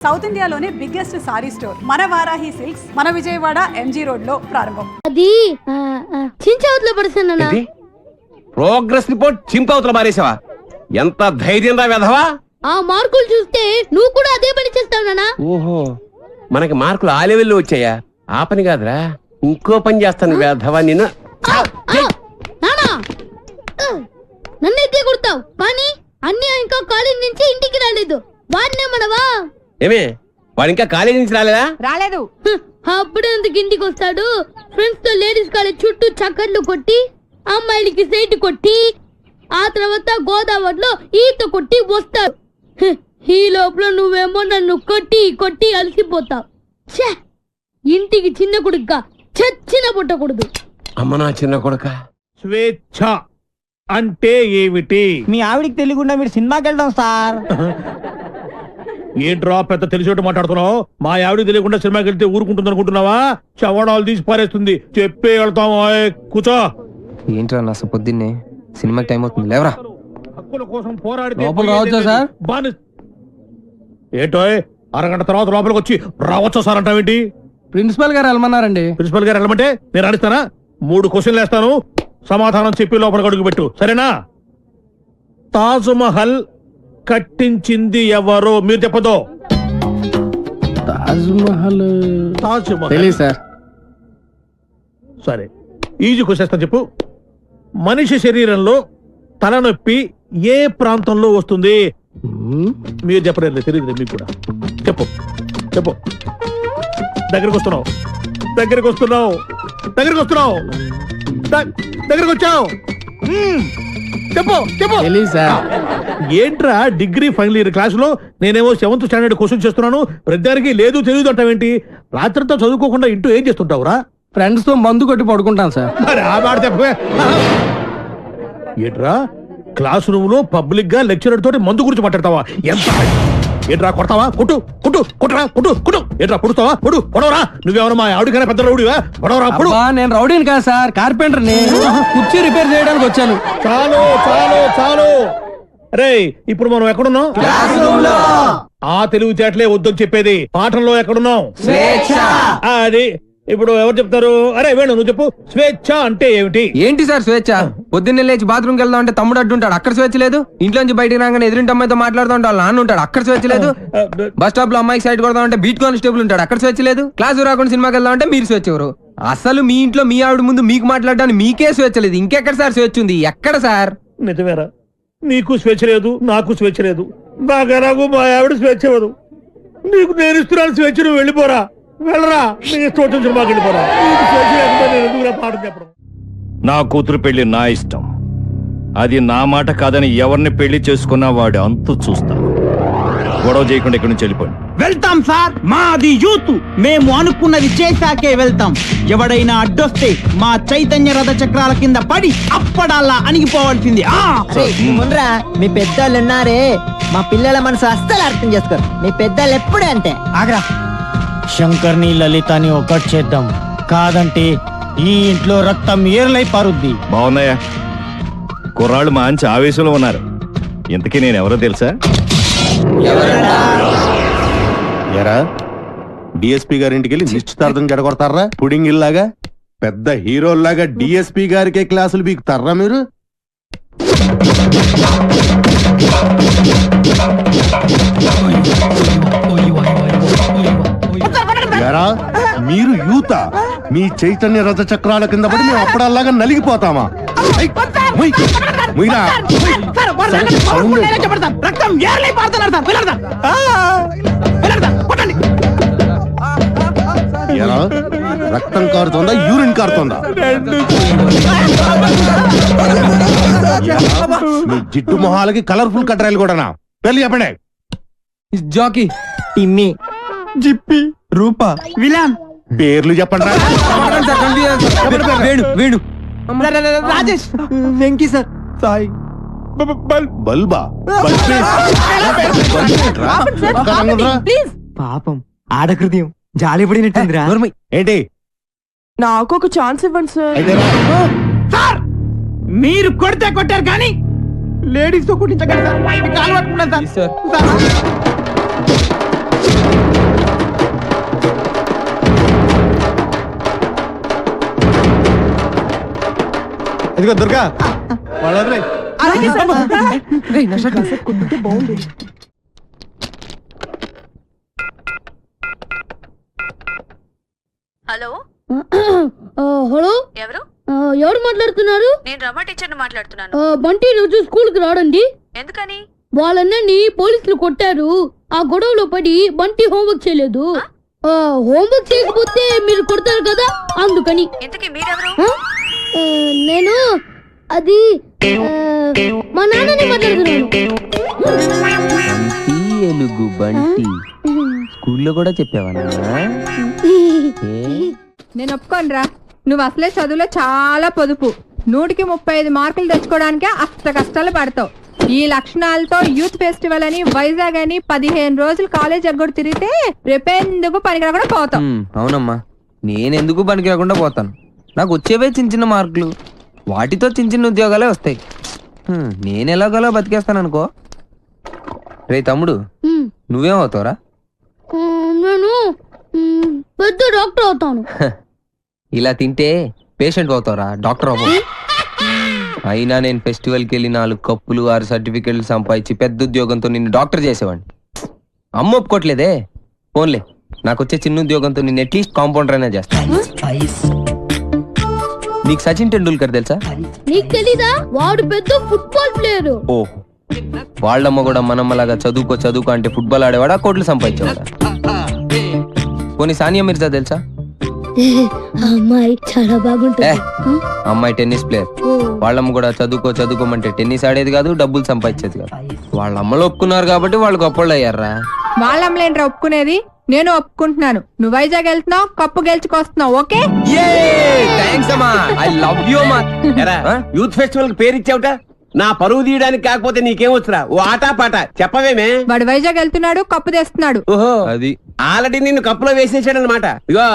South ఇండియాలోనే biggest sorry store. మన Varahi silks మన విజయవాడ ఎంజీ రోడ్లో ప్రారంభం. అది చించవతలో పడుతున్నా ప్రోగ్రెస్ రిపోర్ట్ చింపవతల మారేసావా ఎంత ధైర్యం రా వెధవా? ఆ మార్కులు చూస్తే నువ్వు కూడా అదే పని చేస్తావు నానా ఓహో మనకి మార్కులు ఆ లెవెల్లో వచ్చాయా? ఆ పని కాదురా. ఇంకో పని చేస్తాను వెధవా నిన్ను. నానా నన్ను. ఎత్తే కొడతావు. కానీ అన్ని ఇంకా కాలేజ్ నుంచి ఇంటికి రాలేదు. వాడినే మనవా ఏమే వాడు ఇంకా కాలేజీ నుంచి రాలేదా? రాలేదు. అప్పుడు ఎందుకు ఇంటికి వస్తాడు. ఫ్రెండ్స్తో లేడీస్ కాలేజ్ చుట్టూ చక్కర్లు కొట్టి అమ్మాయిలకి సైట్ కొట్టి ఆ తర్వాత గోదావరిలో ఈత కొట్టి వస్తాడు. హ్, ఈ లోపల నువ్వేమో నన్ను కొట్టి కొట్టి అలసిపోతావు ఛే! ఇంటికి చిన్న కొడుగ్గా చచ్చిన పుట్టకూడదు అమ్మ నా చిన్న కొడుక. స్వేచ్ఛ అంటే ఏమిటి? మీ ఆవిడికి తెలియకుండా మీరు సినిమాకి వెళ్దాం సార్. ఏంట్రా పెద్ద తెలిసేట్టు మాట్లాడుతున్నావు? మా ఆవిడ తెలియకుండా సినిమాకి వెళ్తే ఊరుకుంటుంది అనుకుంటున్నావా చవడాలు తీసి పారేస్తుంది. చెప్పే వెళ్తాం కూర్చో. ఏంట్రా నా పొద్దున్నే? సినిమాకి టైం అవుతుంది. లేవరా. హక్కుల కోసం పోరాడితే లోపల రావచ్చా సార్? బాని ఏంటో అరగంట తర్వాత లోపలికి వచ్చి రావచ్చా సార్ అంటావేంటి? ప్రిన్సిపల్ గారు వెళ్ళమన్నారండి ప్రిన్సిపల్ గారు వెళ్ళమంటే నేను అడిస్తానా మూడు క్వశ్చన్లు వేస్తాను. సమాధానం చెప్పి లోపలికి అడుగు పెట్టు సరేనా? తాజ్ మహల్ కట్టించింది ఎవరు? మీరు చెప్పదో తాజ్ మహల్ తాజ్ మహల్ తెలియదు సార్. సరే. ఈజీ క్వశ్చన్ చెప్పు. మనిషి శరీరంలో తలనొప్పి ఏ ప్రాంతంలో వస్తుంది? మీరు చెప్పలేదు తెలియదు మీకు కూడా. చెప్పు చెప్పు. దగ్గరికి వస్తున్నావు. దగ్గరికి వస్తున్నావు. దగ్గరికి వస్తున్నావు. ద- దగ్గరికి వచ్చావు. మ్మ్. చెప్పు చెప్పు. సార్. ఏంట్రా డిగ్రీ ఫైనల్ ఇయర్ క్లాసులో నేనేమో సెవెంత్ స్టాండర్డ్ క్వశ్చన్ చేస్తున్నాను ప్రతిదానికి లేదు తెలియదు అంటావేంటి? రాత్రంతా చదువుకోకుండా ఇంటూ ఏం చేస్తుంటావురా? ఫ్రెండ్స్తో మందు కొట్టి పడుకుంటాను సార్. మరి ఆ మాట చెప్పవే. ఏంట్రా? క్లాస్ రూమ్లో పబ్లిక్గా లెక్చరర్ తోటి మందు గురించి మాట్లాడతావా? ఎంత ఏంట్రా కొడతావా? కొట్టు కొట్టు కొట్టరా కొట్టు కొట్టు. ఏంట్రా కొడుతావా కొడు కొడవరా నువ్వెవరు మా ఆవిడకైనా పెద్ద రౌడివా? కొడవరా పొడు. అబ్బా నేను రౌడీని కాదు సార్ కార్పెంటర్ని కుర్చీ రిపేర్ చేయడానికి వచ్చాను. చాలు చాలు చాలు. రే ఇప్పుడు మనం ఎక్కడున్నాం? ఆ తెలివితేటలే వద్దని చెప్పేది. పాఠంలో ఎక్కడున్నాం? అది. ఇప్పుడు ఎవరు చెప్తారు? అరే వేణు నువ్వు చెప్పు. స్వేచ్ఛ అంటే ఏమిటి? ఏంటి సార్ స్వేచ్ఛ? పొద్దున్నే లేచి బాత్రూమ్కి వెళ్దాం అంటే తమ్ముడు అడ్డుంటాడు అక్కడ స్వేచ్ఛ లేదు. ఇంట్లోంచి బయటికి రాగానే ఎదురింటి అమ్మాయితో మాట్లాడుతూ ఉంటాడు. నాన్న ఉంటాడు. అక్కడ స్వేచ్ఛ లేదు. బస్ స్టాప్లో అమ్మాయికి సైడ్ కొడదాం అంటే బీట్ కానిస్టేబుల్ ఉంటాడు. అక్కడ స్వేచ్ఛ లేదు. క్లాస్ రాకుండా సినిమాకి వెళ్దాం అంటే మీరు స్వేచ్ఛ ఎవరు? అసలు మీ ఇంట్లో మీ ఆవిడ ముందు మీకు మాట్లాడడానికి మీకే స్వేచ్ఛ లేదు. ఇంకెక్కడ సార్ స్వేచ్ఛ ఉంది? ఎక్కడ సార్? నిజమేరా. నీకు స్వేచ్ఛ లేదు నాకు స్వేచ్ఛ లేదు. నాకు ఎలాగో మా ఆవిడ స్వేచ్ఛ ఇవ్వదు. నీకు నేను ఇస్తున్నాను స్వేచ్ఛ నువ్వు వెళ్ళిపోరా. వెళ్ళరా. నీ ఇష్టం వచ్చిన సినిమాకి వెళ్ళిపోరా. నీకు స్వేచ్ఛ నేను ఎందుకురా చెప్పడం? నా కూతురు పెళ్ళి నా ఇష్టం. అది నా మాట కాదని ఎవరిని పెళ్ళి చేసుకున్నా వాడు అంతు చూస్తాను. గొడవ చేయకుండా ఇక్కడి నుంచి వెళ్ళిపోండి వెళ్తాం సార్. మాది యూత్. మేము అనుకున్నది చేశాకే వెళ్తాం. ఎవడైనా అడ్డొస్తే మా చైతన్య రథ చక్రాల కింద పడి అప్పడాలా అణిగిపోవాల్సింది. ఆ! ముండ్రా మీ పెద్దోళ్ళు ఉన్నారే. మా పిల్లల మనసు అస్సలు అర్థం చేసుకోరు. మీ పెద్దోళ్ళు ఎప్పుడే అంతే? ఆగ్రా. శంకర్ని లలితని ఒకటి చేద్దాం. కాదంటే ఈ ఇంట్లో రక్తం ఏర్లై పారుద్ది. బాగున్నాయా? కుర్రాళ్ళు మంచి ఆవేశంలో ఉన్నారు. ఇంతకీ నేను ఎవరో తెలుసా? ఎరా డిఎస్పి గారింటికి వెళ్ళి నిశ్చితార్థం జడగొడతారా పుడింగ్ ఇల్లాగా పెద్ద హీరోల్లాగా డిఎస్పి గారికే క్లాసులు బీకుతారా మీరు ఎరా మీరు యూత. మీ చైతన్య రథ చక్రాల కింద పడి మేము అప్పుడల్లాగా నలిగిపోతామా? రక్తం ఏర్లై సార్ కొట్టండి. ఎరా రక్తం కారుతోందా యూరిన్ కారుతోందా? మీ జిడ్డు మొహాలకి కలర్ఫుల్ కట్రాయలు కూడానా? పెళ్ళి చెప్పండి జాకీ టిమ్మి జిప్పి రూపా విలాన్. పేర్లు చెప్పండి వేణు వేణు. రాజేష్. వెంకీ సార్ సాయి. బల్బా? పాపం ఆడహృదయం జాలి పడినట్టుందిరా ఏంటి? నాకు ఒక ఛాన్స్ ఇవ్వండి సార్. సార్! మీరు కొడితే కొట్టారు కానీ లేడీస్తో కొట్టించగలరు సార్. కాలు పట్టుకున్నాను సార్. ఇదిగో దుర్గా. వాళ్ళ. హలో? హలో? ఎవరు? ఎవరు మాట్లాడుతున్నారు? నేను రమ టీచర్ని మాట్లాడుతున్నాను. బంటి రోజు స్కూల్కి రాడండి. ఎందుకని? వాళ్ళన్నని పోలీసులు కొట్టారు. ఆ గొడవలో పడి బంటి హోంవర్క్ చేయలేదు. హోంవర్క్ చేయకపోతే మీరు కొడతారు కదా అందుకని. ఇంతకీ మీరెవరు? నేను అది మా నాన్నని మాట్లాడుతున్నాను. బంటి ఎలుగు బంటి. స్కూల్లో కూడా చెప్పావా నేను ఒప్పుకోనరా. నువ్వు అసలే చదువులో చాలా పొదుపు. నూటికి ముప్పై ఐదు మార్కులు తెచ్చుకోవడానికే అష్ట కష్టాలు పడతావు. ఈ లక్షణాలతో యూత్ ఫెస్టివల్ అని వైజాగ్ అని పదిహేను రోజులు కాలేజ్ ఎగ్గొడు తిరిగితే రేపెందుకు పనికి కూడా పోతావు అవునమ్మా. నేనెందుకు పనికి రాకుండా పోతాను? నాకు వచ్చేవే చిన్న చిన్న మార్కులు. వాటితో చిన్న చిన్న ఉద్యోగాలే వస్తాయి. హ్మ్, నేను ఎలాగోలా బతికేస్తాను అనుకో రే తమ్ముడు ఉమ్, నువ్వేం అవుతావురా ఆ, నేను ఉమ్, పెద్ద డాక్టర్ అవుతాను. ఇలా తింటే పేషెంట్ అవుతావురా డాక్టర్ అవ్వవు అయినా నేను ఫెస్టివల్కి వెళ్ళి నాలుగు కప్పులు ఆరు సర్టిఫికెట్లు సంపాదించి పెద్ద ఉద్యోగంతో నిన్ను డాక్టర్ చేసేవాడిని. అమ్మ ఒప్పుకోవట్లేదే ఫోన్లే నాకు వచ్చే చిన్న ఉద్యోగంతో నిన్ను అట్లీస్ట్ కాంపౌండర్ అయినా చేస్తాను నీకు సచిన్ టెండూల్కర్ తెలుసా? నీకు తెలీదా? వాడు పెద్ద ఫుట్బాల్ ప్లేయర్ ఓ. వాళ్ళమ్మ కూడా మనమ్మలాగా చదువుకో చదువుకో అంటే ఫుట్బాల్ ఆడేవాడా? కోట్లు సంపాదించేవాడా? పోనీ సానియా మిర్జా తెలుసా? అమ్మాయి చాలా బాగుంటుంది. అమ్మాయి టెన్నిస్ ప్లేయర్ వాళ్ళమ్మ కూడా చదువుకో చదువుకోమంటే టెన్నిస్ ఆడేది కాదు డబ్బులు సంపాదించేది కాదు. వాళ్ళ అమ్మలు ఒప్పుకున్నారు కాబట్టి వాళ్ళు గొప్పళ్ళు అయ్యారా? వాళ్ళ అమ్మలేంట్రా ఒప్పుకునేది? నేను ఒప్పుకుంటున్నాను. నువ్వు వైజాగ్ వెళ్తున్నావు కప్పు గెలుచుకొస్తున్నావు ఓకే? థ్యాంక్స్ అమ్మా. ఐ లవ్ యూ అమ్మా. ఎరా? యూత్ ఫెస్టివల్కి పేరు ఇచ్చావుట? నా పరువు తీయడానికి కాకపోతే నీకేం వచ్చురా? ఓ ఆటా పాట. చెప్పవేమే? వాడు వైజాగ్ వెళ్తున్నాడు కప్పు తెస్తున్నాడు. ఓహో. అది. ఆల్రెడీ నిన్ను కప్పులో వేసేసాడనమాట ఇగో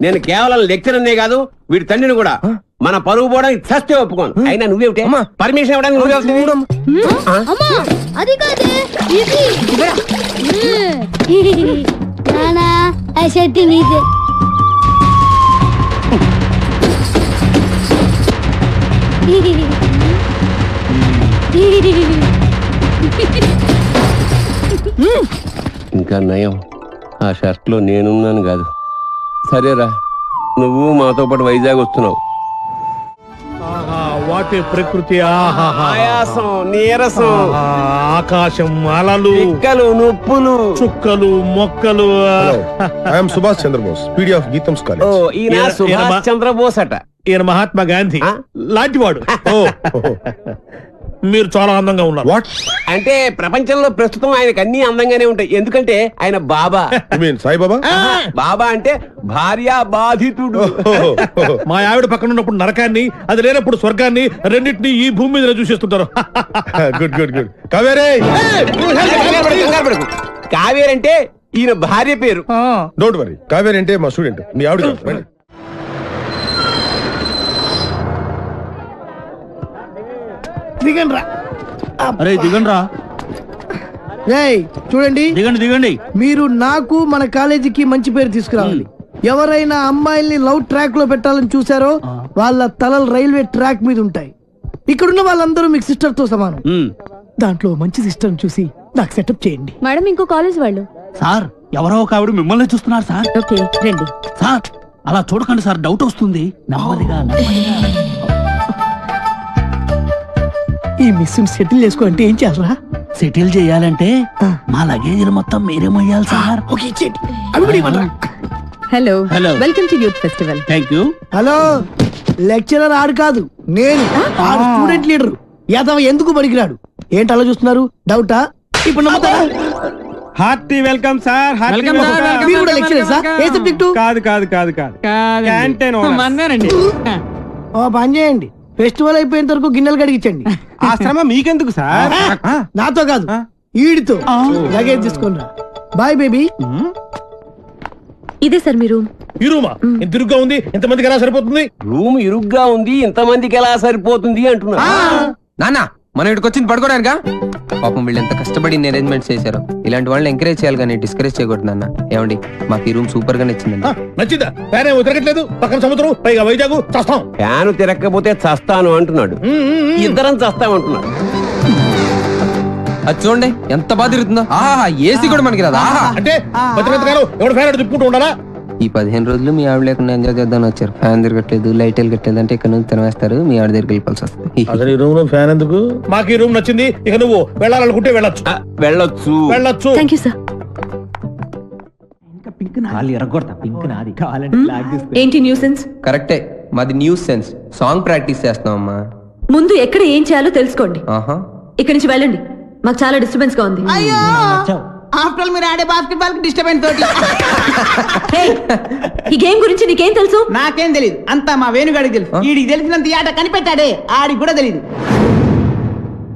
నేను కేవలం లెక్చర్ అనే కాదు వీడి తండ్రిని కూడా. మన పరువు పోవడానికి చస్తే ఒప్పుకోను. అయినా నువ్వేమిటే? అమ్మా. పర్మిషన్ ఇవ్వడానికి నువ్వే వస్తావు అమ్మా అది కాదే ఇది. నానా ఆ షర్ట్ నీదే. ఇంకా నయం. ఆ షర్ట్లో నేనున్నాను కాదు. సరేరా నువ్వు మాతో పాటు వైజాగ్ వస్తున్నావు. వాటి ప్రకృతి. ఆయాసం నీరసం. ఆకాశం అలలు. పిక్కలు నొప్పులు. చుక్కలు మొక్కలు. I'm Subhash Chandrabose P D of Gitams oh college ఈయన సుభాష్ చంద్రబోస్ అట. ఈయన మహాత్మా గాంధీ? లాంటివాడు. మీరు చాలా అందంగా ఉన్నారు. వాట్ అంటే ప్రపంచంలో ప్రస్తుతం ఆయనకు అన్ని అందంగానే ఉంటాయి. ఎందుకంటే ఆయన బాబా. మీన్ సాయిబాబా? బాబా అంటే భార్య బాధితుడు. మా ఆవిడ పక్కన ఉన్నప్పుడు నరకాన్ని అది లేనప్పుడు స్వర్గాన్ని రెండింటినీ ఈ భూమి మీద చూసేస్తుంటారు. గుడ్ గుడ్ గుడ్ కావేరే! కంగారు పడకు, కంగారు పడకు. కావేరి అంటే ఈయన భార్య పేరు. డోంట్ వరీ కావేరి అంటే మా స్టూడెంట్ మీ ఆవిడ దిగండి రా అరే దిగండి రా రేయ్ చూడండి. దిగండి దిగండి. మీరు నాకు మన కాలేజీకి మంచి పేరు తీసుకురావాలి. ఎవరైనా అమ్మాయిల్ని లవ్ ట్రాక్లో పెట్టాలని చూసారో వాళ్ళ తలలు రైల్వే ట్రాక్ మీద ఉంటాయి. ఇక్కడున్న వాళ్ళందరూ మీకు సిస్టర్తో సమానం దాంట్లో మంచి సిస్టర్ చూసి నాకు సెటప్ చేయండి. మేడం ఇంకో కాలేజ్ వాళ్ళు. సార్ ఎవరో ఒక ఆవిడ మిమ్మల్ని చూస్తున్నారు సార్. ఓకే రండి. సార్ అలా చూడకండి సార్ డౌట్ వస్తుంది. నెమ్మదిగా నెమ్మదిగా. ఈ మిస్ సెటిల్ చేసుకో అంటే ఏం చేయాలరా? సెటిల్ చేయాలంటే మా లగేజీలు మొత్తం మీరే మొయ్యాలి సార్. ఓకే ఇచ్చేయండి. అవి కూడా ఇవ్వండి hello. Hello. Welcome to youth festival thank you hello. Lecturer ఆడు కాదు నేను. ఆడు స్టూడెంట్ లీడర్. యాదవ ఎందుకు పనికిరాడు? ఏంటి అలా చూస్తున్నారు? డౌటా? ఇప్పుడు నమ్ముతారా? Hearty welcome sir sir, welcome. మీరు కూడా లెక్చరర్ సార్. ఏ సబ్జెక్టు? కాదు కాదు కాదు కాదు. క్యాంటీన్ ఓ పని చేయండి. ఫెస్టివల్ అయిపోయేంత వరకు గిన్నెలు కడిగించండి ఆ శ్రమ మీకెందుకు సార్? నాతో కాదు. ఈడితో. లగేజ్ తీసుకుని బాయ్ బేబీ. ఇదే సార్ మీరు ఈ రూమా? ఇంత ఇరుగ్గా ఉంది ఎంతమందికి ఎలా సరిపోతుంది? రూమ్ ఇరుగ్గా ఉంది ఇంతమందికి ఎలా సరిపోతుంది అంటున్నా నానా మనం ఇక్కడికి వచ్చింది పడుకోవడానికా పాపం వీళ్ళు ఎంత కష్టపడి అరేంజ్మెంట్స్ చేశారు. ఇలాంటి వాళ్ళని ఎంకరేజ్ చేయాలి కానీ డిస్కరేజ్ చేయకూడదు నాన్న. ఏమండి మాకు ఈ రూమ్ సూపర్గా నచ్చిందండి నచ్చిందా? ఫ్యాన్ ఏమో తిరగట్లేదు పక్కన సముద్రం పైగా వైజాగ్ చస్తాం. ఫ్యాను తిరగకపోతే చస్తాను అంటున్నాడు. ఇద్దరం చస్తామంటున్నాడు అది చూడండి ఎంత బాగా తిరుగుతుందో. ఆహా ఏసీ కూడా మనకి రాదు? ఆహా. అంటే ఎవడు ఫ్యాన్ తిప్పుకుంటూ ఉండాలా? ఈ పదిహేను రోజులు మీ ఆవిడ లేకుండా ఎంజాయ్ చేద్దామని వచ్చారు. ఫ్యాన్ తిరగట్లేదు లైట్ వెళ్ళగట్లేదు అంటే ఇక్కడ నుంచి తినేస్తారు మీ ఆవిడ దగ్గరికి వెళ్ళిపోవాల్సి వస్తుంది. అసలు ఈ రూమ్లో ఫ్యాన్ ఎందుకు? మాకు ఈ రూమ్ నచ్చింది ఇక నువ్వు వెళ్ళాలనుకుంటే వెళ్ళొచ్చు. వెళ్ళొచ్చు. వెళ్ళొచ్చు. థ్యాంక్ యూ సార్ ఏంటి న్యూసెన్స్ కరెక్టే మాది న్యూస్ సెన్స్. సాంగ్ ప్రాక్టీస్ చేస్తున్నామమ్మా. ముందు ఎక్కడ ఏం చేయాలో తెలుసుకోండి. ఆహా. ఇక్కడి నుంచి వెళ్ళండి. మాకు చాలా డిస్టర్బెన్స్గా ఉంది. అయ్యో! ఆఫ్టర్ ఆల్ మీరు ఆడే బాస్కెట్ బాల్కి డిస్టర్బెన్స్ తోటి. ఈ గేమ్ గురించి నీకేం తెలుసు? నాకేం తెలియదు అంతా మా వేణుగాడికి తెలుసు. వీడికి తెలిసినంత ఈ ఆట కనిపెట్టాడే. ఆడికి కూడా తెలియదు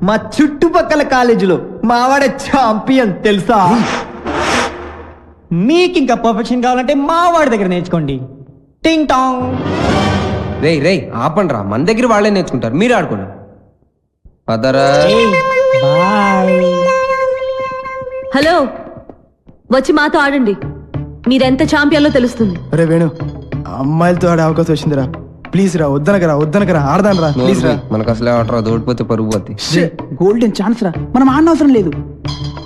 మా చుట్టుపక్కల కాలేజీలో మావాడే ఛాంపియన్ తెలుసా? మీకు ఇంకా పర్ఫెక్షన్ కావాలంటే మావాడి దగ్గర నేర్చుకోండి. టింగ్ టాంగ్ రేయ్ రేయ్ ఆపండి రా మన దగ్గర వాళ్ళే నేర్చుకుంటారు. మీరు ఆడుకోండి. పదరా. హలో వచ్చి మాతో ఆడండి. మీరెంత ఛాంపియన్లో తెలుస్తుంది. అరే వేణు అమ్మాయిలతో ఆడే అవకాశం వచ్చిందిరా. ప్లీజ్ రా వద్దనకరా వద్దనకరా ఆడదాను రా ప్లీజ్ రా. మనకు అసలే ఆటరా ఓడిపోతే పరుగు పోద్ది. గోల్డెన్ ఛాన్స్ రా మనం ఆడిన అవసరం లేదు.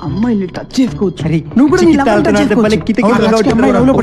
అమ్మాయిని టచ్ చేసుకోవచ్చు నువ్వు కూడా నీ చిక్కి లవర్ని touch తాగుతున్నా అంటే చేసుకోవచ్చు. భలే కిటికీ అవును, కాబట్టి అమ్మాయి రా, లవ్లో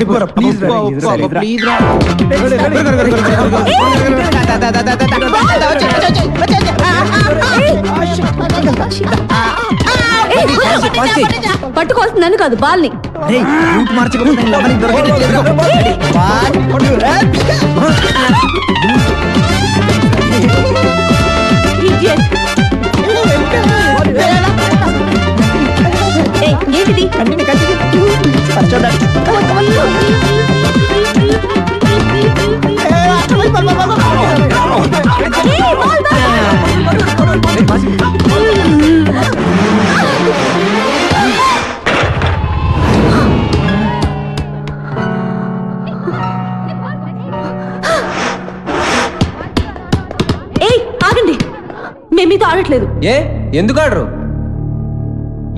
మీతో ఆడట్లేదు. ఏ ఎందుకు ఆడరు?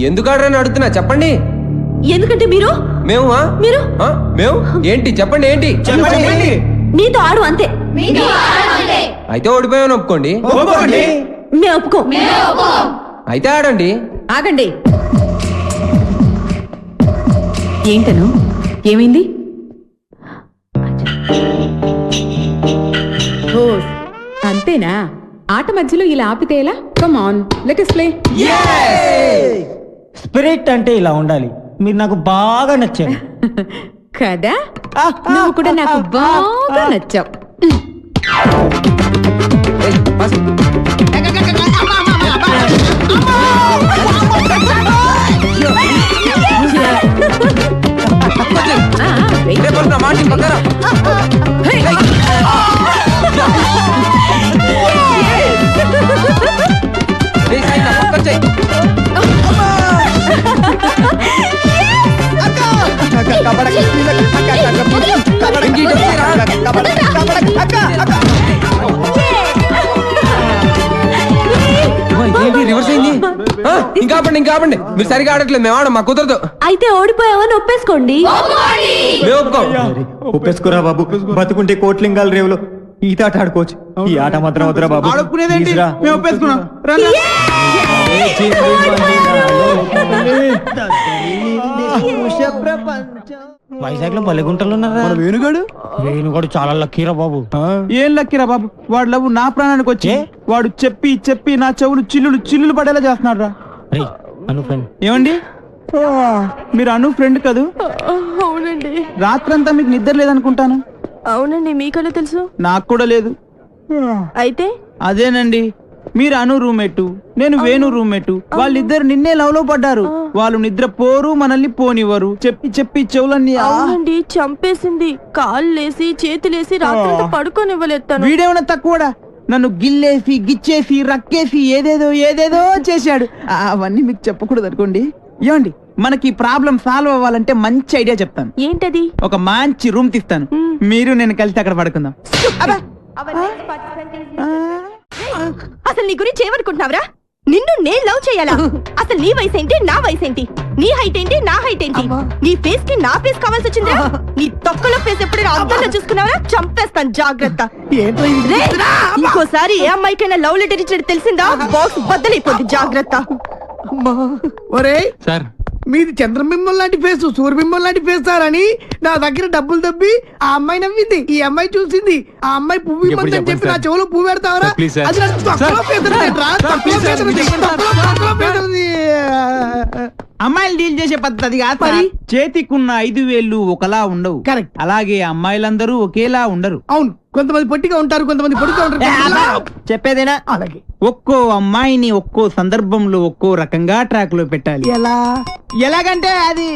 ఎందుకు ఆడరని అడుగుతున్నా చెప్పండి. ఎందుకంటే మీరు మేము? మీరు? మేము? ఏంటి? చెప్పండి ఏంటి? చెప్పండి మీతో ఆడు అంతే. అయితే ఓడిపోయామని ఒప్పుకోండి. మేము ఒప్పుకో. అయితే ఆడండి. ఆగండి. ఏంటను? ఏమైంది? ఓ అంతేనా? ఆట మధ్యలో ఇలా ఆపితే ఎలా? Come on let play spirit అంటే ఇలా ఉండాలి. మీరు నాకు బాగా నచ్చారు కదా నువ్వు కూడా నాకు బాగా నచ్చావు ఏయ్, రివర్స్ అయింది ఆ, ఇంకా ఆపండి ఇంకా ఆపండి మీరు సరిగా ఆడట్లేదు మేము ఆడం మా కుదరదు అయితే ఓడిపోయావని ఒప్పేసుకోండి మేము ఒప్పుకోం ఒప్పేసుకోరా బాబు బతుకుంటే కోట్లింగాల రేవులో ఈత ఆట ఆడుకోవచ్చు ఈ ఆట మాత్రం వద్దురా బాబు ఆడుకునేదేంటి Please రా. మేము ఒప్పేసుకున్నాం రండి. వైజాగ్లో బలిగుంటలు ఉన్నారా వేణుగాడు? వేణుగాడు చాలా లక్కీరా బాబు. ఏం లక్కిరా బాబు? వాడు లవ్ నా ప్రాణానికి వచ్చి వాడు చెప్పి చెప్పి నా చెవులు చిల్లులు చిల్లులు పడేలా చేస్తున్నాడు రా. రే అను ఫ్రెండ్ ఏమండి? మీరు అను ఫ్రెండ్ కదూ? అవునండి. రాత్రంతా మీకు నిద్ర లేదనుకుంటాను. అవునండి మీకలా తెలుసు? నాకు కూడా లేదు. అయితే? అదేనండి. మీరు అను రూమ్మేట్ నేను వేణు రూమ్మేట్ వాళ్ళిద్దరు నిన్నే లవ్లో పడ్డారు వాళ్ళు నిద్ర పోరు మనల్ని పోనివ్వరు. చెప్పి చెప్పి చెవులన్నీ. అవునండి చంపేసింది. కాళ్ళేసి చేతులేసి రాత్రంతా పడుకోనివ్వలేదు వీడేమన్నా తక్కువడా? నన్ను గిల్లేసి గిచ్చేసి రక్కేసి ఏదేదో ఏదేదో చేశాడు. అవన్నీ మీకు చెప్పకూడదు అనుకోండి. ఏమండి మనకి ప్రాబ్లం సాల్వ్ అవ్వాలంటే మంచి ఐడియా చెప్తాను. ఏంటది? ఒక మంచి రూమ్ తీస్తాను. మీరు నేను కలిసి అక్కడ పడుకుందాం. అసలు నీ గురించి ఏమనుకుంటున్నావురా? నిన్ను నేను లవ్ చేయాలా? అసలు నీ వయసు ఏంటి నా వయసు ఏంటి నీ హైట్ ఏంటి నా హైట్ ఏంటి? నీ ఫేస్కి నా ఫేస్ కావాల్సి వచ్చిందా నీ తొక్కలో ఫేస్ ఎప్పుడైనా అద్దంలో చూసుకున్నావా? చంపేస్తాను జాగ్రత్త. ఏంటో ఇది రే, ఇంకోసారి ఏ అమ్మాయికైనా లవ్ లెటర్ ఇచ్చినట్టు తెలిసిందా? బాక్స్ బద్దలైపోద్ది జాగ్రత్త. అమ్మా. ఒరేయ్. సార్. మీది చంద్రబింబం లాంటి ఫేస్ సూర్యబింబం లాంటి ఫేస్ సార్ అని నా దగ్గర డబ్బులు దబ్బి ఆ అమ్మాయి నవ్వింది ఈ అమ్మాయి చూసింది ఆ అమ్మాయి పువ్వు ఇమ్మందని చెప్పి చెప్పండి నా. చెవులో పువ్వు పెడతావరా. అది నాకు. అమ్మాయిలు డీల్ చేసే పద్ధతి కాదు మరి? చేతికున్న ఐదు వేళ్ళు ఒకలా ఉండవు కరెక్ట్ అలాగే అమ్మాయిలందరూ ఒకేలా ఉండరు అవును కొంతమంది పొట్టిగా ఉంటారు కొంతమంది పొడుగా ఉంటారు చెప్పేదేనా అలాగే ఒక్కో అమ్మాయిని ఒక్కో సందర్భంలో ఒక్కో రకంగా ట్రాక్లో పెట్టాలి ఎలా ఎలాగంటే అది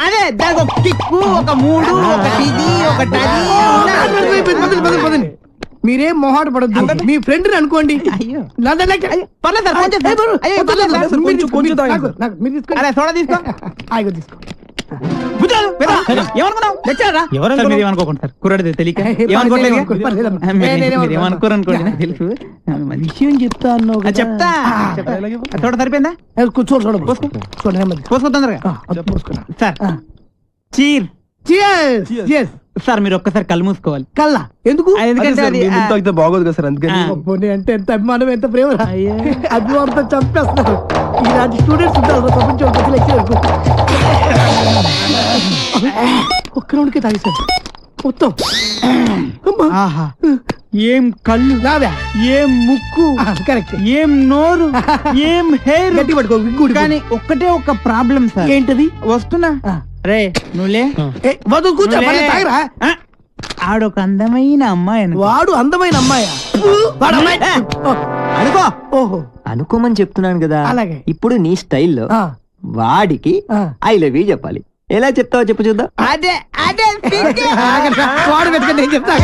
అదే దానికి ఒక కిక్కు ఒక మూడు ఒక ఇది ఒకటి అది మీరేం మొహాట పడద్దు. మీ ఫ్రెండ్ అనుకోండి. విషయం చెప్తా అన్నావు చెప్తా. చూడ సరిపోయిందా? కూర్చో చూడ పోసుకో. తొందరగా. చీర్! Yes. సార్ మీరు ఒక్కసారి కళ్ళు మూసుకోవాలి. కల్లా ఎందుకు? ఆ, ఎందుకంటే అది ఆ, బాగోదు కదా సార్ అందుకని. ఆ, పోనీ అంటే ఎంత అభిమానం ఎంత ప్రేమ అభిమానంతో చంపేస్తున్నారు. ఇలాంటి స్టూడెంట్స్ ఉంటారు ప్రపంచం ప్రతి లెక్చరర్కు ఒక్క రౌండ్కే మొత్తం. అమ్మా. ఆహా. ఏం కళ్ళు రావా. ఏం ముక్కు కరెక్ట్ ఏం నోరు ఏం హెయిర్. గట్టి పట్టుకో కానీ ఒక్కటే ఒక ప్రాబ్లం సార్. ఏంటది? వస్తున్నా. ఆ. రే నువ్వులే. ఏ, వద్దు కూర్చో. పర్లేదు, తాగరా. ఆడొక అందమైన అమ్మాయి అనుకో. వాడు అందమైన అమ్మాయ? వాడు అమ్మాయి. ఓ, అనుకో. ఓహో. అనుకోమని చెప్తున్నాను కదా. అలాగే. ఇప్పుడు నీ స్టైల్లో వాడికి. ఐ లవ్ యూ చెప్పాలి. ఎలా చెప్తావో చెప్పు చూద్దాం. అదే అదే. వాడు వెతకండి నేను చెప్తా?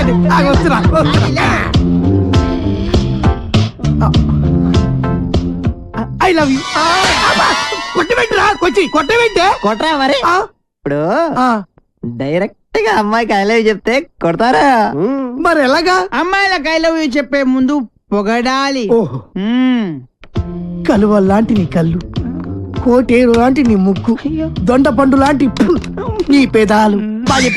I love you. కొట్టబెట్టురా కొచ్చి కొట్టబెట్టే కొట్రా మరి. ఇప్పుడు ఆ, డైరెక్ట్గా అమ్మాయికి ఐ లవ్ చెప్తే కొడతారా? మరి ఎలాగా? అమ్మాయిలకు ఐ లవ్ చెప్పే ముందు పొగడాలి. కలువ లాంటి నీ కళ్ళు కోటేరు లాంటి నీ ముక్కు దొండ పండు లాంటి నీ పెదాలు. బాగా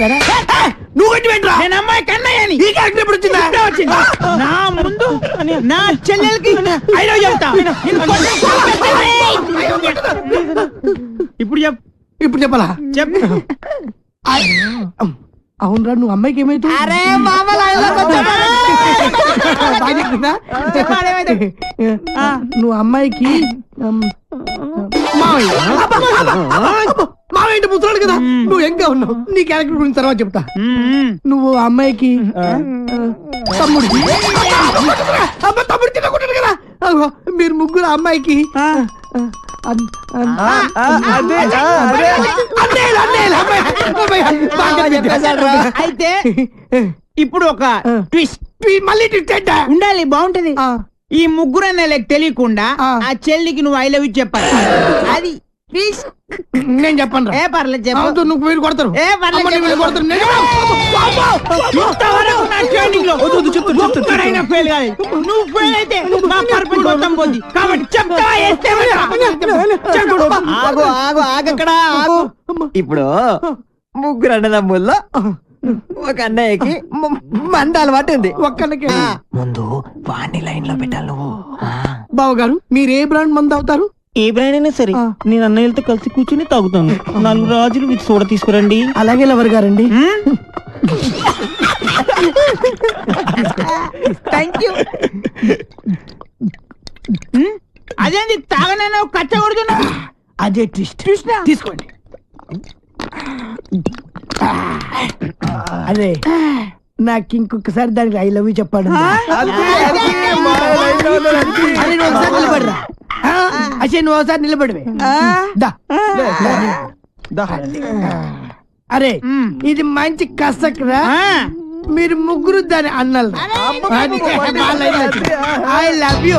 నువ్వు నేను అమ్మాయి కన్నయ్యని. ఈ క్యారెక్టర్ ఎప్పుడు వచ్చిందా? ఇప్పుడే వచ్చింది. నా ముందు నా చెల్లెలకి ఐ లవ్ చెప్తా నిన్ను కొట్టి- ఇప్పుడు చెప్ ఇప్పుడు చెప్పాలా? చెప్పు. అవునరా నువ్వు అమ్మాయికి ఏమైతే అరే మామలా నువ్వు అమ్మాయికి ఉమ్, మావయ్య. అబ్బా, అబ్బా, అబ్బా, మావయ్య అంటే ముసలాడు కదా. నువ్వు ఇంకా ఉన్నావు? నీ క్యారెక్టర్ గురించి తర్వాత చెప్తా. నువ్వు ఆ అమ్మాయికి ఆ, తమ్ముడు అబ్బా, తమ్ముడు తినకుంటాడు కదా. మీరు ముగ్గురు ఆ. అమ్మాయికి ఆ, అన్-. అయితే ఇప్పుడు ఒక. ట్విస్ట్ ట్వీ- మళ్ళీ ట్విస్ట్? ఉండాలి బాగుంటది ఈ ముగ్గురు అన్నయ్యలకు తెలియకుండా ఆ. ఆ చెల్లికి నువ్వు ఐ లవ్ యూ చెప్పాలి అది నేను చెప్పను ఏ పర్లేదు చెప్పు. అవును, నువ్వు వీళ్ళు కొడతారు. ఏ పర్లేదు అమ్మ, చెప్పు. వీళ్ళు కొడతారు. నేను చెప్పను. ఇంతవరకు నా training లో ఒక్కడైనా fail కాలేదు. నువ్వు ఫెయిల్ అయితే మా పరుపు మొత్తం పోద్ది. కాబట్టి చెప్తావా వేస్తేవా? చెప్పు. ఆగు ఆగు ఆగక్కడ ఆగు. ఇప్పుడు ముగ్గురు అన్నదమ్ముల్లో ఒక అన్నయ్యకి మ- మంద అలవాటు ఉంది. ఒక్కళ్ళకే. ముందు వాణ్ణి లైన్లో పెట్టాలి నువ్వు. బావ గారు మీరు ఏ బ్రాండ్ మంది అవుతారు? ఏ బ్రాండ్ అయినా సరే. నేను అన్నయ్యలతో కలిసి కూర్చుని తాగుతాను. నాలుగు రాజులు వీటి సోడ తీసుకురండి. అలాగే లవర్ గారండి. థ్యాంక్ యూ అదేంటి తాగనైనా కచ్చ కొడుతున్నా? అదే ట్విస్ట్ తీసుకోండి. అదే నాకు ఇంకొకసారి దానికి ఐ లవ్ యూ చెప్పాడు నువ్వు ఒకసారి నువ్వు ఒకసారి నిలబడివే. దా. దా. అరే ఇది మంచి కసక్రా. మీరు ముగ్గురు దాని అన్నలు ఐ లవ్ యూ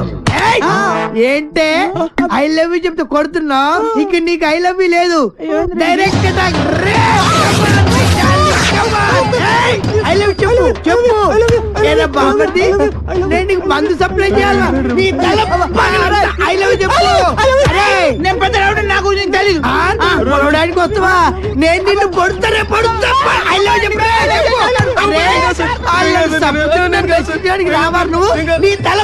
ఏంటే? ఐ లవ్ యూ చెప్తే కొడుతున్నావు? ఇక నీకు ఐ లవ్ యూ లేదు. డైరెక్ట్ చెప్పు చెప్పు ఏదో నేను నీకు మందు సప్లై చేయాలా నీ తల చెప్పు అరే, నేను పెద్ద నాకు నీకు తెలీదు పొడవడానికి వస్తావా నేను నిన్ను పొడుతానే పొడుతా I love చెప్పు. రావారు నువ్వు నీ తల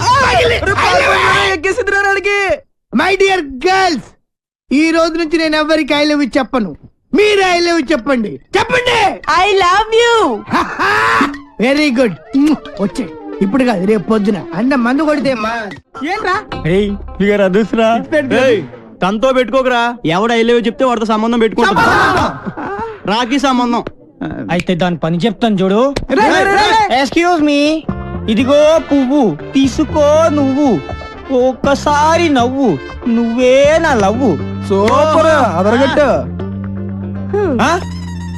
మై డియర్ గర్ల్స్ ఈ రోజు నుంచి నేను ఎవరికి ఐ లవ్ చెప్పను మీరు ఐ లవ్ చెప్పండి. చెప్పండి! I love you! Very good. వచ్చే. ఇప్పుడు కాదు రేపు పొద్దున. అన్న మందు కొడితే మా ఏంట్రా? ఏయ్ ఫిగర్ అదుసురా తనతో పెట్టుకోకరా. ఎవడ వెళ్ళేవో చెప్తే వాడితో సంబంధం పెట్టుకుంటా రాఖీ సంబంధం. అయితే దాని పని చెప్తాను చూడు. ఎక్స్క్యూజ్ మీ ఇదిగో పువ్వు. తీసుకో నువ్వు. ఒక్కసారి నవ్వు. నువ్వే నా లవ్వు. సూపర్. అదరగట్టు.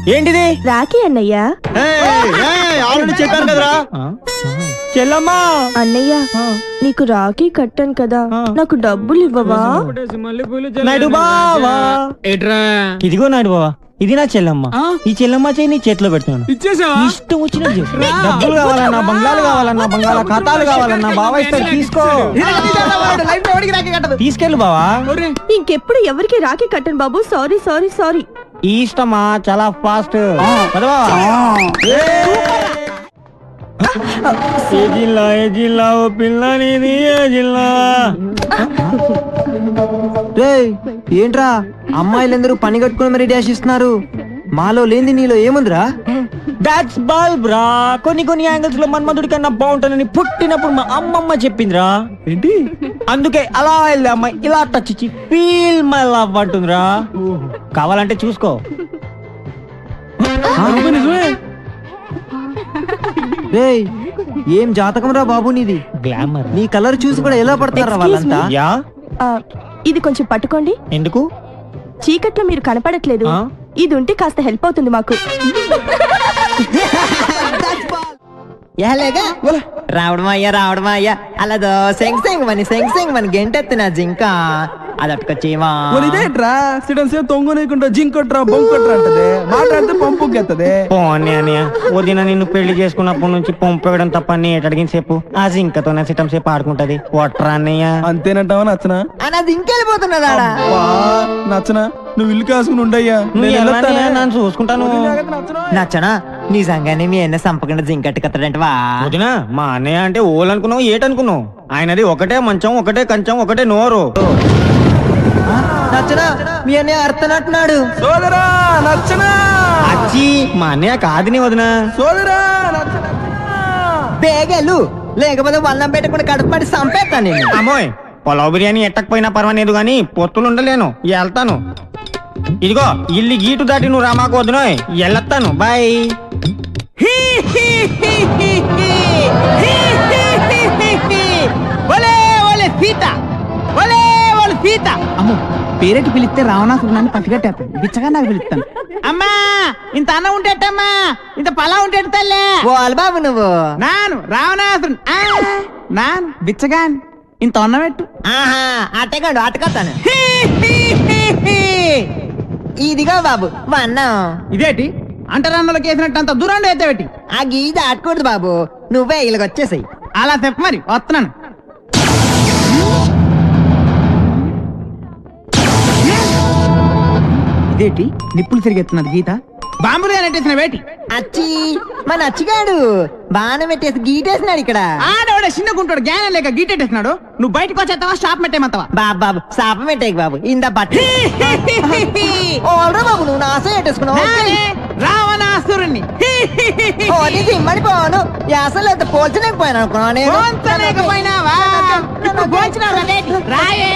ఏంటిది? రాఖీ అన్నయ్య. ఆల్రెడీ చెప్పాను కదరా. చెల్లమ్మా. అన్నయ్య నీకు రాఖీ కట్టాను కదా. నాకు డబ్బులు ఇవ్వవా నాయుడు బావా. ఇదిగో నాయుడు బావా. ఇది నా చెల్లమ్మ. ఈ చెల్లమ్మ చేయి నీ చేతిలో పెడుతున్నాను. ఇష్టం వచ్చినట్టు చేసు. డబ్బులు కావాలన్నా బంగాళాలు కావాలన్నా బంగాళా ఖాతాలు కావాలన్నా బావా ఇస్తాడు తీసుకో. తీసుకెళ్ళు బావా. ఇంకెప్పుడు ఎవరికి రాఖీ కట్టను బాబు? Sorry sorry sorry. ఈ ఇష్టమా? చాలా ఫాస్ట్. ఏ జిల్లా ఏ జిల్లా ఓ పిల్ల నీది ఏ జిల్లా? ఏంట్రా? అమ్మాయిలందరూ పని కట్టుకుని మరి డాష్ ఇస్తున్నారు. మాలో లేని నీలో ఏముందిరా? దాట్స్ బాల్ బ్రా కొన్ని కొన్ని యాంగిల్స్లో మన్మధుడి కన్నా బాగుంటానని పుట్టినప్పుడు మా అమ్మమ్మ చెప్పిందిరా. ఏంటి? అందుకే అలా వెళ్ళే అమ్మాయి ఇలా టచ్ ఇచ్చి ఫీల్ మై లవ్ అంటుందిరా. కావాలంటే చూసుకో. రేయ్ ఏం జాతకం రా బాబు నీది? గ్లామర్ నీ కలర్ చూసి కూడా ఎలా పడతారా వాళ్ళంతా? యా. ఆ, ఇది కొంచెం పట్టుకోండి. ఎందుకు? చీకట్లో మీరు కనపడట్లేదు. ఆ? ఇది ఉంటే కాస్త హెల్ప్ అవుతుంది మాకు. ఏలేగా రావడం అయ్యా రావడం అయ్యా అలా సెంగ్ సెంగ్ మని సెంగ్ సెంగ్ మని గెంటెత్తిన జింక. అదొట్టుకొచ్చేమా ఇదేంట్రా? సిడం సేపు తొంగనీయకుండా జింకొట్రా బొంకొట్రా అంటది. మాట్లాడితే పంపు గెత్తది. పోనీ అన్నయ్య. వదిన నిన్ను పెళ్ళి చేసుకున్నప్పటి నుంచి పంపేయడం తప్ప నీ అడిగిన సేపు? ఆ జింకతోనే సిటం సేపు ఆడుకుంటది. ఒట్రా అన్నయ్య. అంతేనంటావా నచ్చనా? ఇంకెళ్ళిపోతున్నదా నచ్చనా? నువ్వు ఇల్లు కాసుకుని ఉండయ్యా. నువ్వు నేను చూసుకుంటాను నచ్చనా? నిజంగానే మీ అన్న సంపకుండా జింకట్టు కత్తడంటవా? వదినా మా అన్నయ్య అంటే ఓలనుకున్నావు ఏటనుకున్నావు? ఆయనది ఒకటే మంచం ఒకటే కంచం ఒకటే నోరు. నచ్చనా? మీ అన్నయ్య అర్థనట్టున్నాడు సోదరా నచ్చనా? అచ్చి మా అన్నయ్య కాదని వదినా. సోదరా బేగలు లేకపోతే వల్లం పెట్టకుండా కడుపుపడి సంపేస్తాను నేను. అమ్మోయ్ పొలావ్ బిర్యానీ ఎట్టకపోయినా పర్వాలేదు గాని పొత్తులు ఉండలేను. వెళ్తాను ఇదిగో ఇల్లు గీటు దాటి నువ్వు రామాకు వదినోయ్. వెళ్ళొత్తాను బాయ్. ఒలే ఒలే సీత. ఒలే సీత అమ్మో పేరెట్టి పిలిస్తే రావణాసురుని పట్టుకట్టేస్తాను బిచ్చగా నాకు పిలుస్తాను. అమ్మా ఇంత అన్నం ఉంటేటమ్మా ఇంత పలా ఉంటేట తల్లే? వాళ్ళ బాబు నువ్వు. నాను రావణాసురుని ఆ, నాను బిచ్చగాన్. ఇంత అన్నం పెట్టు ఆహా అట్టగాడు అట్టకత్తాను ఇదిగో బాబు వన్నం. ఇదేటి? అంటరాన్నలకి వేసినట్టు అంత దూరం అయితే ఆ గీత ఆడకూడదు బాబు. నువ్వే ఇలాగ వచ్చేసాయి అలా చెప్పు మరి వస్తున్నాను. ఇదేటి? నిప్పులు తిరిగెత్తున్నది గీత? బాంబులు నెట్టేసిన వేటి. అచ్చి మన అచ్చిగాడు. బాణం పెట్టేసి గీటేసినాడు ఇక్కడ. ఆడవాడ చిన్నగుంటాడు జ్ఞానం లేక గీటెట్టేసినాడు నువ్వు బయటకు వచ్చేస్తావా షాప్ పెట్టేమంతావా బాబు బాబు శాపం పెట్టేకి బాబు. ఇంద బట్ట ఓల్రా బాబు నువ్వు నాశం పెట్టేసుకున్నావు రావణాసురుణ్ణి. పోనీ జిమ్మడి పోను అసలు ఎంత పోల్చలేకపోయాను అనుకున్నాను నేను. పోంచలేకపోయినావా ఇప్పుడు వేటి? రాయే.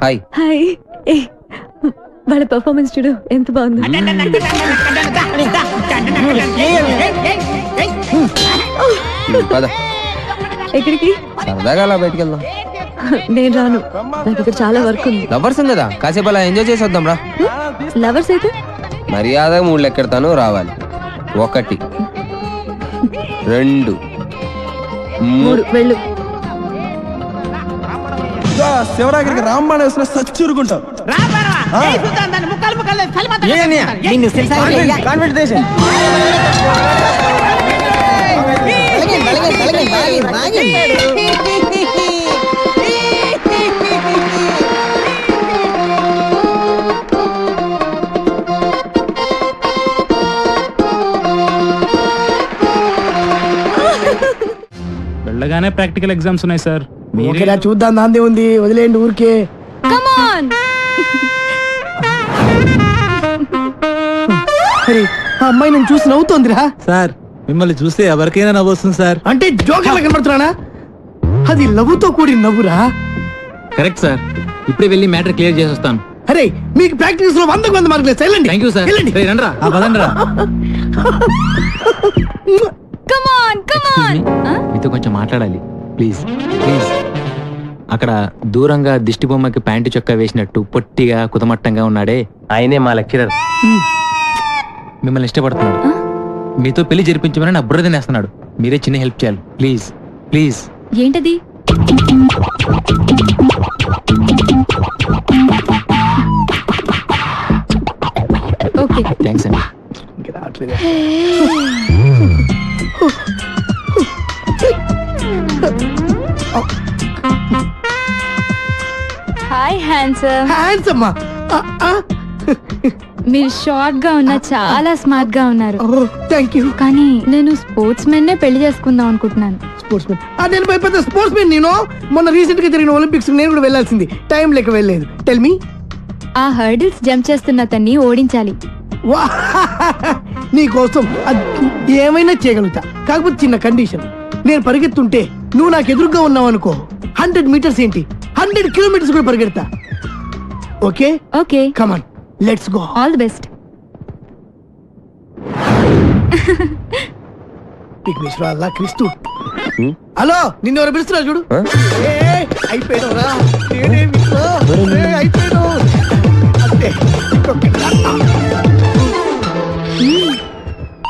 హాయ్ హాయ్ ఏ వాళ్ళ పర్ఫార్మెన్స్ చూడు ఎంత బాగుంది ఎక్కడికి సరదాగా అలా బయటికి వెళ్దాం నేను రాను నాకు ఇక్కడ చాలా వర్క్ ఉంది లవర్స్ కదా కాసేపు అలా ఎంజాయ్ చేసి వద్దాం రా లవర్స్ అయితే మర్యాదగా మూడు లెక్కెడతాను రావాలి ఒకటి రెండు మూడు వెళ్ళు శివరాగిరికి రామ్మాణ వేసిన సచ్చురుకుంటాం నిన్ను కాన్ఫిడెంట్ వెళ్ళగానే ప్రాక్టికల్ ఎగ్జామ్స్ ఉన్నాయి సార్. ఓకేరా చూద్దాం దాందే ఉంది. వదిలేయండి ఊరికే. కమాన్ అరే ఆ అమ్మాయి నేను చూసి నవ్వుతోందిరా. సార్ మిమ్మల్ని చూస్తే ఎవరికైనా నవ్వొస్తుంది సార్. అంటే జోకర్లా కనబడుతున్నానా? అది లవ్వుతో కూడిన నవ్వురా? Correct sir. ఇప్పుడే వెళ్ళి మ్యాటర్ క్లియర్ చేసి వస్తాను అరే మీకు ప్రాక్టీస్లో వందకు వంద మార్కులు వెళ్ళండి. Thank you sir. వెళ్ళండి. మీతో కొంచెం మాట్లాడాలి. ప్లీజ్ ప్లీజ్ అక్కడ దూరంగా దిష్టి బొమ్మకి ప్యాంటు చొక్కా వేసినట్టు పొట్టిగా కుతమట్టంగా ఉన్నాడే. ఆయనే మా లెక్చరర్ మిమ్మల్ని ఇష్టపడుతున్నాడు. మీతో పెళ్ళి జరిపించమని నా బుర్ర తినేస్తున్నాడు. మీరే చిన్న హెల్ప్ చేయాలి. ప్లీజ్ ప్లీజ్ ఏంటది? ఓకే. థ్యాంక్స్ అండి హాయ్ హ్యాండ్సమ్ హ్యాండ్స్ అమ్మా మీరు షార్ట్గా ఉన్నా చాలా స్మార్ట్గా ఉన్నారు థ్యాంక్ యూ కానీ నేను స్పోర్ట్స్ మెన్ పెళ్ళి చేసుకుందాం అనుకుంటున్నాను. స్పోర్ట్స్ నేను పెద్ద స్పోర్ట్స్ మ్యాన్ నేను. మొన్న రీసెంట్గా జరిగిన ఒలింపిక్స్ నేను కూడా వెళ్ళాల్సింది. టైం లేక వెళ్ళలేదు. టెల్ మీ ఆ హర్డిల్స్ జంప్ చేస్తున్న అతన్ని ఓడించాలి. నీ కోసం అద్- ఏమైనా చేయగలుగుతా. కాకపోతే చిన్న కండిషన్ నేను పరిగెత్తుంటే నువ్వు నాకు ఎదురుగా ఉన్నావు అనుకో. హండ్రెడ్ మీటర్స్ ఏంటి? హండ్రెడ్ కిలోమీటర్స్ కూడా పరిగెడతా. Okay? Okay. Come on let's go all the best అల్లా క్రీస్తు హలో నిన్ను ఎవరు పిలుస్తున్నారు చూడు? ఏ, అయిపోయాడు రా. నేనే అయిపోయాడు అంతే.